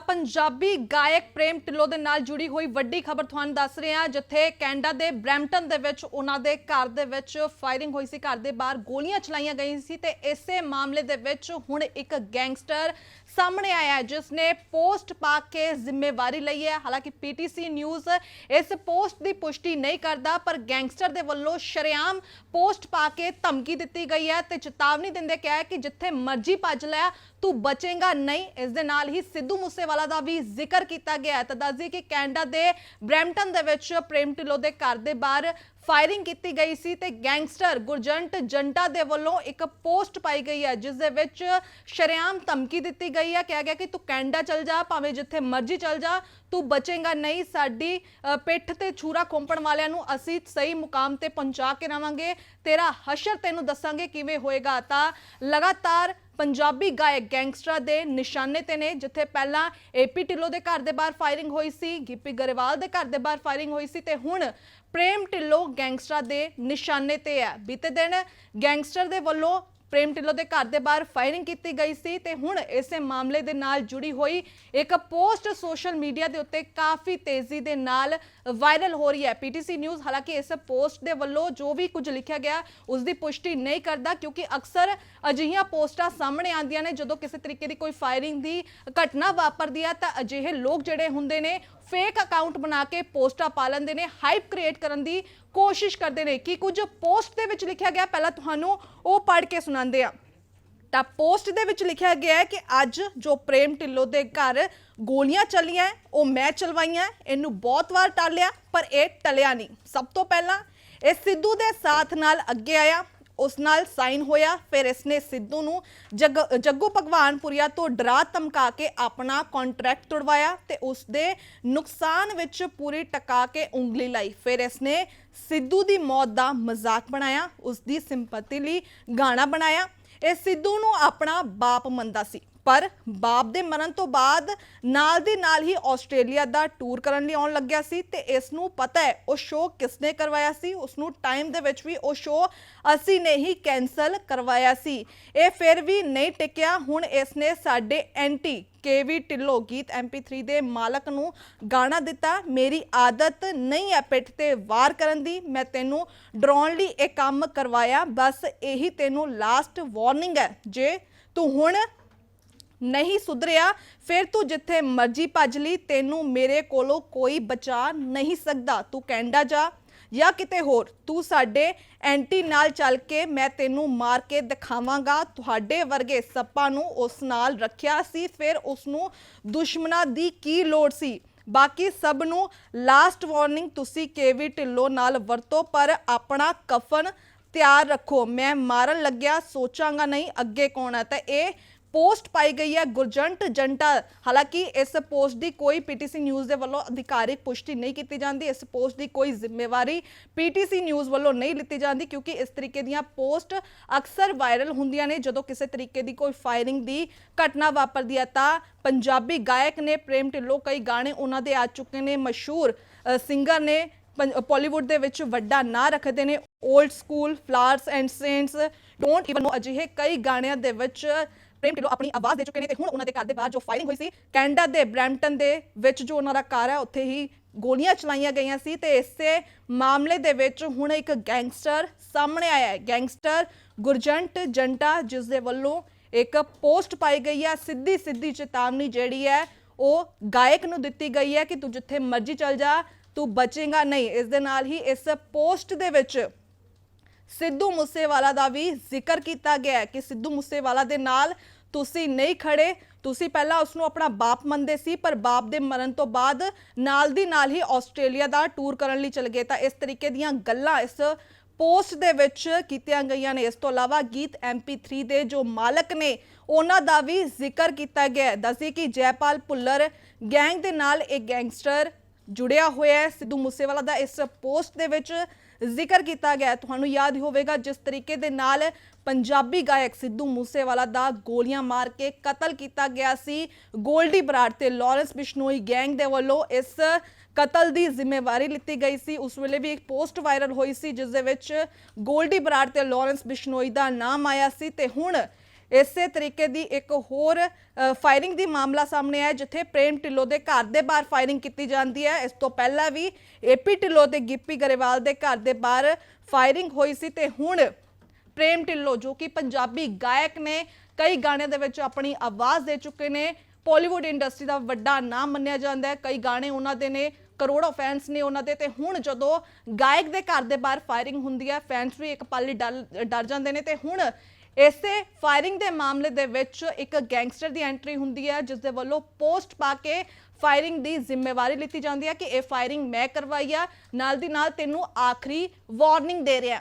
ਪੰਜਾਬੀ ਗਾਇਕ ਪ੍ਰੇਮ ਢਿੱਲੋਂ ਦੇ ਨਾਲ ਜੁੜੀ ਹੋਈ ਵੱਡੀ ਖਬਰ ਤੁਹਾਨੂੰ ਦੱਸ ਰਹੇ ਹਾਂ, ਜਿੱਥੇ ਕੈਨੇਡਾ ਦੇ ਬ੍ਰੈਂਪਟਨ ਦੇ ਵਿੱਚ ਉਹਨਾਂ ਦੇ ਘਰ ਦੇ ਵਿੱਚ ਫਾਇਰਿੰਗ ਹੋਈ ਸੀ। ਘਰ ਦੇ ਬਾਹਰ ਗੋਲੀਆਂ ਚਲਾਈਆਂ ਗਈਆਂ ਸੀ ਤੇ ਇਸੇ ਮਾਮਲੇ ਦੇ ਵਿੱਚ ਹੁਣ ਇੱਕ ਗੈਂਗਸਟਰ ਸਾਹਮਣੇ ਆਇਆ ਹੈ, ਜਿਸ ਨੇ ਪੋਸਟ ਪਾ ਕੇ ਜ਼ਿੰਮੇਵਾਰੀ ਲਈ ਹੈ। ਹਾਲਾਂਕਿ ਪੀਟੀਸੀ ਨਿਊਜ਼ ਇਸ ਪੋਸਟ ਦੀ ਪੁਸ਼ਟੀ ਨਹੀਂ ਕਰਦਾ, ਪਰ ਗੈਂਗਸਟਰ ਦੇ ਵੱਲੋਂ ਸ਼ਰੇਆਮ ਪੋਸਟ ਪਾ ਕੇ ਧਮਕੀ ਦਿੱਤੀ ਗਈ ਹੈ ਤੇ ਚੇਤਾਵਨੀ ਦਿੰਦੇ ਕਿਹਾ ਹੈ ਕਿ ਜਿੱਥੇ ਮਰਜ਼ੀ ਭੱਜ ਲੈ, ਤੂੰ ਬਚੇਗਾ ਨਹੀਂ। ਇਸ ਦੇ ਨਾਲ ਹੀ ਸਿੱਧੂ ਮੂਸੇਵਾਲਾ ਦਾ ਵੀ ਜ਼ਿਕਰ ਕੀਤਾ ਗਿਆ ਹੈ। ਤਾਂ ਦੱਸਦੀ ਕਿ ਕੈਨੇਡਾ ਦੇ ਬ੍ਰੈਂਪਟਨ ਦੇ ਵਿੱਚ ਪ੍ਰੇਮ ਢਿੱਲੋਂ ਦੇ ਘਰ ਦੇ ਬਾਹਰ ਫਾਇਰਿੰਗ ਕੀਤੀ ਗਈ ਸੀ ਤੇ ਗੈਂਗਸਟਰ ਗੁਰਜੰਟ ਜੰਟਾ ਦੇ ਵੱਲੋਂ ਇੱਕ ਪੋਸਟ ਪਾਈ ਗਈ ਹੈ ਜਿਸ ਦੇ ਵਿੱਚ ਸ਼ਰੇਆਮ ਧਮਕੀ ਦਿੱਤੀ ਗਈ ਹੈ। ਕਿਹਾ ਗਿਆ ਕਿ ਤੂੰ ਕੈਨੇਡਾ ਚਲ ਜਾ ਭਾਵੇਂ ਜਿੱਥੇ ਮਰਜ਼ੀ ਚਲ ਜਾ ਤੂੰ ਬਚੇਗਾ ਨਹੀਂ ਸਾਡੀ ਅ, ਪਿੱਠ ਤੇ ਛੂਰਾ ਖੋਂਪਣ ਵਾਲਿਆਂ ਨੂੰ ਅਸੀਂ ਸਹੀ ਮੁਕਾਮ ਤੇ ਪਹੁੰਚਾ ਕੇ ਰਵਾਂਗੇ। ਤੇਰਾ ਹਸ਼ਰ ਤੈਨੂੰ ਦੱਸਾਂਗੇ ਕਿਵੇਂ ਹੋਏਗਾ। ਤਾਂ ਲਗਾਤਾਰ ਪੰਜਾਬੀ ਗਾਇਕ ਗੈਂਗਸਟਰਾਂ ਦੇ ਨਿਸ਼ਾਨੇ ਤੇ ਨੇ, ਜਿੱਥੇ ਪਹਿਲਾਂ ਏਪੀ ਢਿੱਲੋਂ ਦੇ ਘਰ ਦੇ ਬਾਹਰ ਫਾਇਰਿੰਗ ਹੋਈ ਸੀ, ਗਿੱਪੀ ਗਰੇਵਾਲ ਦੇ ਘਰ ਦੇ ਬਾਹਰ ਫਾਇਰਿੰਗ ਹੋਈ ਸੀ ਤੇ ਹੁਣ ਪ੍ਰੇਮ ਢਿੱਲੋਂ ਗੈਂਗਸਟਰਾਂ ਦੇ ਨਿਸ਼ਾਨੇ ਤੇ ਹੈ। ਬੀਤੇ ਦਿਨ ਗੈਂਗਸਟਰ ਦੇ ਵੱਲੋਂ ਪ੍ਰੇਮ ਢਿੱਲੋਂ ਦੇ ਘਰ ਦੇ ਬਾਹਰ ਫਾਇਰਿੰਗ ਕੀਤੀ ਗਈ ਸੀ ਤੇ ਹੁਣ ਇਸੇ ਮਾਮਲੇ ਦੇ ਨਾਲ ਜੁੜੀ ਹੋਈ ਇੱਕ ਪੋਸਟ ਸੋਸ਼ਲ ਮੀਡੀਆ ਦੇ ਉੱਤੇ ਕਾਫੀ ਤੇਜ਼ੀ ਦੇ ਨਾਲ ਵਾਇਰਲ ਹੋ ਰਹੀ ਹੈ। ਪੀਟੀਸੀ ਨਿਊਜ਼ ਹਾਲਾਂਕਿ ਇਸ ਪੋਸਟ ਦੇ ਵੱਲੋਂ ਜੋ ਵੀ ਕੁਝ ਲਿਖਿਆ ਗਿਆ ਉਸ ਦੀ ਪੁਸ਼ਟੀ ਨਹੀਂ ਕਰਦਾ ਕਿਉਂਕਿ ਅਕਸਰ ਅਜਿਹੀਆਂ ਪੋਸਟਾਂ ਸਾਹਮਣੇ ਆਉਂਦੀਆਂ ਨੇ। ਜਦੋਂ ਕਿਸੇ ਤਰੀਕੇ ਦੀ ਕੋਈ ਫਾਇਰਿੰਗ ਦੀ ਘਟਨਾ ਵਾਪਰਦੀ ਹੈ ਤਾਂ ਅਜਿਹੇ ਲੋਕ ਜਿਹੜੇ ਹੁੰਦੇ ਨੇ ਫੇਕ ਅਕਾਊਂਟ ਬਣਾ ਕੇ ਪੋਸਟਾਂ ਪਾ ਲੈਂਦੇ ਨੇ ਹਾਈਪ ਕ੍ਰੀਏਟ ਕਰਨ ਦੀ ਕੋਸ਼ਿਸ਼ ਕਰਦੇ ਨੇ ਕਿ ਕੁਝ ਪੋਸਟ ਦੇ ਵਿੱਚ ਲਿਖਿਆ ਗਿਆ, ਪਹਿਲਾਂ ਤੁਹਾਨੂੰ ਉਹ ਪੜ੍ਹ ਕੇ ਸੁਣਾਉਂਦੇ ਆ ਤਾਂ ਪੋਸਟ ਦੇ ਵਿੱਚ ਲਿਖਿਆ ਗਿਆ ਹੈ ਕਿ ਅੱਜ ਜੋ ਪ੍ਰੇਮ ਢਿੱਲੋਂ ਦੇ ਘਰ ਗੋਲੀਆਂ ਚੱਲੀਆਂ, ਉਹ ਮੈਂ ਚਲਵਾਈਆਂ, ਇਹਨੂੰ ਬਹੁਤ ਵਾਰ ਟਾਲਿਆ, ਪਰ ਇਹ ਟਲਿਆ ਨਹੀਂ। ਸਭ ਤੋਂ ਪਹਿਲਾਂ ਇਹ ਸਿੱਧੂ ਦੇ ਸਾਥ ਨਾਲ ਅੱਗੇ ਆਇਆ ਉਸ ਨਾਲ ਸਾਈਨ ਹੋਇਆ, ਫਿਰ ਇਸਨੇ ਸਿੱਧੂ ਨੂੰ ਜੱਗ- ਜੱਗੂ ਭਗਵਾਨਪੁਰੀਆ ਤੋਂ ਡਰਾ ਧਮਕਾ ਕੇ ਆਪਣਾ ਕੰਟਰੈਕਟ ਤੁੜਵਾਇਆ ਤੇ ਉਸ ਦੇ ਨੁਕਸਾਨ ਵਿੱਚ ਪੂਰੀ ਟਕਾ ਕੇ ਉਂਗਲੀ ਲਾਈ। ਫਿਰ ਇਸਨੇ ਸਿੱਧੂ ਦੀ ਮੌਤ ਦਾ ਮਜ਼ਾਕ ਬਣਾਇਆ ਉਸ ਦੀ ਸਿੰਪੈਥੀ ਲਈ ਗਾਣਾ ਬਣਾਇਆ। ਇਹ ਸਿੱਧੂ ਨੂੰ ਆਪਣਾ ਬਾਪ ਮੰਨਦਾ ਸੀ। ਪਰ ਬਾਪ ਦੇ ਮਰਨ ਤੋਂ ਬਾਅਦ ਨਾਲ ਦੀ ਨਾਲ ਹੀ ਆਸਟ੍ਰੇਲੀਆ ਦਾ ਟੂਰ ਕਰਨ ਲਈ ਆਉਣ ਲੱਗਿਆ ਸੀ ਤੇ ਇਸ ਨੂੰ ਪਤਾ ਹੈ, ਉਹ ਸ਼ੋਅ ਕਿਸਨੇ ਕਰਵਾਇਆ ਸੀ ਉਸ ਨੂੰ ਟਾਈਮ ਦੇ ਵਿੱਚ ਵੀ ਉਹ ਸ਼ੋਅ ਅਸੀਂ ਨੇ ਹੀ ਕੈਨਸਲ ਕਰਵਾਇਆ ਸੀ। ਇਹ ਫਿਰ ਵੀ ਨਹੀਂ ਟਿਕਿਆ, ਹੁਣ ਇਸ ਨੇ ਸਾਡੇ ਐਂਟੀ ਕੇਵੀ ਢਿੱਲੋਂ ਗੀਤ MP3 ਦੇ ਮਾਲਕ ਨੂੰ ਗਾਣਾ ਦਿੱਤਾ, ਮੇਰੀ ਆਦਤ ਨਹੀਂ ਹੈ ਪਿੱਠ ਤੇ ਵਾਰ ਕਰਨ ਦੀ, ਮੈਂ ਤੈਨੂੰ ਡਰਾਉਣ ਲਈ ਇਹ ਕੰਮ ਕਰਵਾਇਆ, ਬਸ ਇਹੀ ਤੈਨੂੰ ਲਾਸਟ ਵਾਰਨਿੰਗ ਹੈ, ਜੇ ਤੂੰ ਹੁਣ ਨਹੀਂ ਸੁਧਰਿਆ, ਫਿਰ ਤੂੰ ਜਿੱਥੇ ਮਰਜ਼ੀ ਭੱਜ ਲਈ, ਤੈਨੂੰ ਮੇਰੇ ਕੋਲੋਂ ਕੋਈ ਬਚਾ ਨਹੀਂ ਸਕਦਾ। ਤੂੰ ਕੈਨੇਡਾ ਜਾ ਜਾਂ ਕਿਤੇ ਹੋਰ। ਤੂੰ ਸਾਡੇ ਐਂਟੀ ਨਾਲ ਚੱਲ ਕੇ ਮੈਂ ਤੈਨੂੰ ਮਾਰ ਕੇ ਦਿਖਾਵਾਂਗਾ। ਤੁਹਾਡੇ ਵਰਗੇ ਸੱਪਾਂ ਨੂੰ ਉਸ ਨਾਲ ਰੱਖਿਆ ਸੀ, ਫਿਰ ਉਸ ਨੂੰ ਦੁਸ਼ਮਣਾਂ ਦੀ ਕੀ ਲੋੜ ਸੀ? ਬਾਕੀ ਸਭ ਨੂੰ ਲਾਸਟ ਵਾਰਨਿੰਗ ਤੁਸੀਂ ਕੇਵੀ ਢਿੱਲੋਂ ਨਾਲ ਵਰਤੋ, ਪਰ ਆਪਣਾ ਕਫਨ ਤਿਆਰ ਰੱਖੋ। ਮੈਂ ਮਾਰਨ ਲੱਗਿਆ, ਸੋਚਾਂਗਾ ਨਹੀਂ ਅੱਗੇ ਕੌਣ ਹੈ। ਤਾਂ ਇਹ ਪੋਸਟ ਪਾਈ ਗਈ ਹੈ। ਗੁਰਜੰਟ ਜੰਟਾ, ਹਾਲਾਂਕਿ ਇਸ ਪੋਸਟ ਦੀ ਕੋਈ ਪੀਟੀਸੀ ਨਿਊਜ਼ ਦੇ ਵੱਲੋਂ ਅਧਿਕਾਰਿਕ ਪੁਸ਼ਟੀ ਨਹੀਂ ਕੀਤੀ ਜਾਂਦੀ। ਇਸ ਪੋਸਟ ਦੀ ਕੋਈ ਜ਼ਿੰਮੇਵਾਰੀ ਪੀਟੀਸੀ ਨਿਊਜ਼ ਵੱਲੋਂ ਨਹੀਂ ਲਿੱਤੀ ਜਾਂਦੀ ਕਿਉਂਕਿ ਇਸ ਤਰੀਕੇ ਦੀਆਂ ਪੋਸਟ ਅਕਸਰ ਵਾਇਰਲ ਹੁੰਦੀਆਂ ਨੇ। ਜਦੋਂ ਕਿਸੇ ਤਰੀਕੇ ਦੀ ਕੋਈ ਫਾਇਰਿੰਗ ਦੀ ਘਟਨਾ ਵਾਪਰਦੀ ਹੈ ਤਾਂ ਪੰਜਾਬੀ ਗਾਇਕ ਨੇ, ਪ੍ਰੇਮ ਢਿੱਲੋਂ, ਕਈ ਗਾਣੇ ਉਹਨਾਂ ਦੇ ਆ ਚੁੱਕੇ ਨੇ। ਮਸ਼ਹੂਰ ਸਿੰਗਰ ਨੇ ਪੋਲੀਵੁੱਡ ਦੇ ਵਿੱਚ ਵੱਡਾ ਨਾਂ ਰੱਖਦੇ ਨੇ। Old school followers and saints don't even know ਅਜਿਹੇ ਕਈ ਗਾਣਿਆਂ ਦੇ ਵਿੱਚ ਪ੍ਰੇਮ ਢਿੱਲੋਂ ਆਪਣੀ ਆਵਾਜ਼ ਦੇ ਚੁੱਕੇ ਨੇ ਤੇ ਹੁਣ ਉਹਨਾਂ ਦੇ ਘਰ ਦੇ ਬਾਹਰ ਜੋ ਫਾਇਰਿੰਗ ਹੋਈ ਸੀ, ਕੈਨੇਡਾ ਦੇ ਬ੍ਰੈਂਪਟਨ ਦੇ ਵਿੱਚ ਜੋ ਉਹਨਾਂ ਦਾ ਘਰ ਹੈ ਉੱਥੇ ਹੀ ਗੋਲੀਆਂ ਚਲਾਈਆਂ ਗਈਆਂ ਸੀ ਤੇ ਇਸੇ ਮਾਮਲੇ ਦੇ ਵਿੱਚ ਹੁਣ ਇੱਕ ਗੈਂਗਸਟਰ ਸਾਹਮਣੇ ਆਇਆ ਹੈ। ਗੈਂਗਸਟਰ ਗੁਰਜੰਟ ਜੰਟਾ, ਜਿਸ ਦੇ ਵੱਲੋਂ ਇੱਕ ਪੋਸਟ ਪਾਈ ਗਈ ਹੈ ਸਿੱਧੀ ਸਿੱਧੀ ਚੇਤਾਵਨੀ ਜਿਹੜੀ ਹੈ, ਉਹ ਗਾਇਕ ਨੂੰ ਦਿੱਤੀ ਗਈ ਹੈ ਕਿ ਤੂੰ ਜਿੱਥੇ ਮਰਜ਼ੀ ਚੱਲ ਜਾ, ਤੂੰ ਬਚੇਗਾ ਨਹੀਂ। ਇਸ ਦੇ ਨਾਲ ਹੀ ਇਸ ਪੋਸਟ ਦੇ ਵਿੱਚ ਸਿੱਧੂ ਮੂਸੇਵਾਲਾ ਦਾ ਵੀ ਜ਼ਿਕਰ ਕੀਤਾ ਗਿਆ ਹੈ ਕਿ ਸਿੱਧੂ ਮੂਸੇਵਾਲਾ ਦੇ ਨਾਲ ਤੁਸੀਂ ਨਹੀਂ ਖੜੇ। ਤੁਸੀਂ ਪਹਿਲਾਂ ਉਸ ਨੂੰ ਆਪਣਾ ਬਾਪ ਮੰਨਦੇ ਸੀ, ਪਰ ਬਾਪ ਦੇ ਮਰਨ ਤੋਂ ਬਾਅਦ ਨਾਲ ਦੀ ਨਾਲ ਹੀ ਆਸਟ੍ਰੇਲੀਆ ਦਾ ਟੂਰ ਕਰਨ ਲਈ ਚਲੇ ਗਏ। ਤਾਂ ਇਸ ਤਰੀਕੇ ਦੀਆਂ ਗੱਲਾਂ ਇਸ ਪੋਸਟ ਦੇ ਵਿੱਚ ਕੀਤੀਆਂ ਗਈਆਂ ਨੇ। ਇਸ ਤੋਂ ਇਲਾਵਾ ਗੀਤ MP3 ਦੇ ਜੋ ਮਾਲਕ ਨੇ, ਉਹਨਾਂ ਦਾ ਵੀ ਜ਼ਿਕਰ ਕੀਤਾ ਗਿਆ ਹੈ। ਦੱਸੀ ਕਿ ਜੈਪਾਲ ਭੁੱਲਰ ਗੈਂਗ ਦੇ ਨਾਲ ਇੱਕ ਗੈਂਗਸਟਰ ਜੁੜਿਆ ਹੋਇਆ ਹੈ। ਸਿੱਧੂ ਮੂਸੇਵਾਲਾ ਦਾ ਇਸ ਪੋਸਟ ਦੇ ਵਿੱਚ ਜ਼ਿਕਰ ਕੀਤਾ ਗਿਆ ਤੁਹਾਨੂੰ ਯਾਦ ਹੋਵੇਗਾ ਜਿਸ ਤਰੀਕੇ ਦੇ ਨਾਲ ਪੰਜਾਬੀ ਗਾਇਕ ਸਿੱਧੂ ਮੂਸੇਵਾਲਾ ਦਾ ਗੋਲੀਆਂ ਮਾਰ ਕੇ ਕਤਲ ਕੀਤਾ ਗਿਆ ਸੀ। ਗੋਲਡੀ ਬਰਾੜ ਤੇ ਲਾਰੈਂਸ ਬਿਸ਼ਨੋਈ ਗੈਂਗ ਦੇ ਵੱਲੋਂ ਇਸ ਕਤਲ ਦੀ ਜ਼ਿੰਮੇਵਾਰੀ ਲਿੱਤੀ ਗਈ ਸੀ। ਉਸ ਵੇਲੇ ਵੀ ਇੱਕ ਪੋਸਟ ਵਾਇਰਲ ਹੋਈ ਸੀ, ਜਿਸ ਦੇ ਵਿੱਚ ਗੋਲਡੀ ਬਰਾੜ ਤੇ ਲਾਰੈਂਸ ਬਿਸ਼ਨੋਈ ਦਾ ਨਾਮ ਆਇਆ ਸੀ ਤੇ ਹੁਣ ਇਸੇ ਤਰੀਕੇ ਦੀ ਇੱਕ ਹੋਰ ਫਾਇਰਿੰਗ ਦੀ ਮਾਮਲਾ ਸਾਹਮਣੇ ਆਇਆ, ਜਿੱਥੇ ਪ੍ਰੇਮ ਢਿੱਲੋਂ ਦੇ ਘਰ ਦੇ ਬਾਹਰ ਫਾਇਰਿੰਗ ਕੀਤੀ ਜਾਂਦੀ ਹੈ। ਇਸ ਤੋਂ ਪਹਿਲਾਂ ਵੀ ਏਪੀ ਢਿੱਲੋਂ ਤੇ ਗਿੱਪੀ ਗਰੇਵਾਲ ਦੇ ਘਰ ਦੇ ਬਾਹਰ ਫਾਇਰਿੰਗ ਹੋਈ ਸੀ ਤੇ ਹੁਣ ਪ੍ਰੇਮ ਢਿੱਲੋਂ, ਜੋ ਕਿ ਪੰਜਾਬੀ ਗਾਇਕ ਨੇ, ਕਈ ਗਾਣਿਆਂ ਦੇ ਵਿੱਚ ਆਪਣੀ ਆਵਾਜ਼ ਦੇ ਚੁੱਕੇ ਨੇ। ਪੋਲੀਵੁੱਡ ਇੰਡਸਟਰੀ ਦਾ ਵੱਡਾ ਨਾਮ ਮੰਨਿਆ ਜਾਂਦਾ ਹੈ। ਕਈ ਗਾਣੇ ਉਹਨਾਂ ਦੇ ਨੇ, ਕਰੋੜਾਂ ਫੈਨਸ ਨੇ ਉਹਨਾਂ ਦੇ ਤੇ ਹੁਣ ਜਦੋਂ ਗਾਇਕ ਦੇ ਘਰ ਦੇ ਬਾਹਰ ਫਾਇਰਿੰਗ ਹੁੰਦੀ ਹੈ ਫੈਨਸ ਵੀ ਇੱਕ ਪਾਲੀ ਡਰ ਡਰ ਜਾਂਦੇ ਨੇ ਤੇ ਹੁਣ ਇਸੇ ਫਾਇਰਿੰਗ ਦੇ ਮਾਮਲੇ ਦੇ ਵਿੱਚ ਇੱਕ ਗੈਂਗਸਟਰ ਦੀ ਐਂਟਰੀ ਹੁੰਦੀ ਹੈ ਜਿਸ ਦੇ ਵੱਲੋਂ ਪੋਸਟ ਪਾ ਕੇ ਫਾਇਰਿੰਗ ਦੀ ਜ਼ਿੰਮੇਵਾਰੀ ਲਿੱਤੀ ਜਾਂਦੀ ਹੈ ਕਿ ਇਹ ਫਾਇਰਿੰਗ ਮੈਂ ਕਰਵਾਈ ਆ, ਨਾਲ ਦੀ ਨਾਲ ਤੈਨੂੰ ਆਖਰੀ ਵਾਰਨਿੰਗ ਦੇ ਰਿਹਾ।